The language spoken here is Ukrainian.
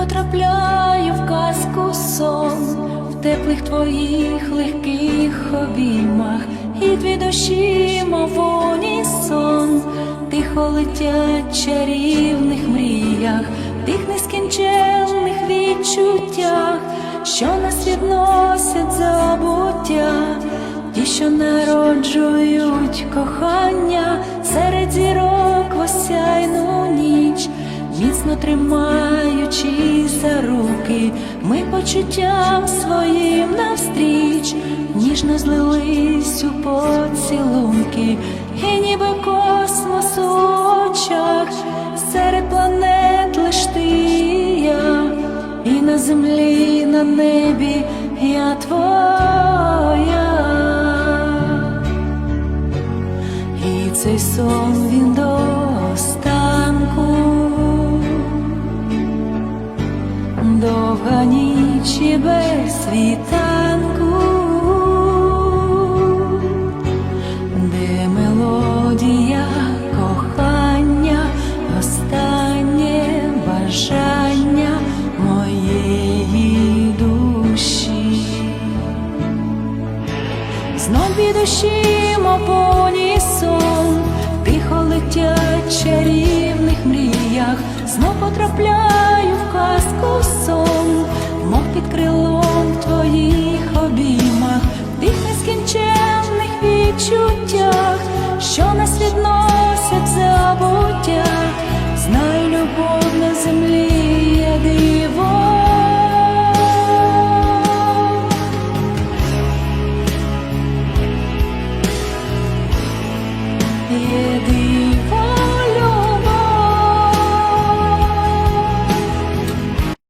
потрапляю в казку сон, в теплих твоїх легких обіймах, і дві душі, мов унісон, тихо летять чарівних мріях, тих нескінченних відчуттях, що нас відносять забуття, ті, що народжують кохання серед зірок осяйну ніч, міцно тримаючи за руки, ми почуттям своїм навстріч, ніжно злились у поцілунки, і ніби космос у очах, серед планет лиш ти і я, і на землі, на небі я твоя. І цей сон він до довга ніч і без світанку, де мелодія кохання, останнє бажання моєї душі. Знов дві душі, мов унісон, тихо летять чарівних мріях, знов потрапляю нескінченних що нас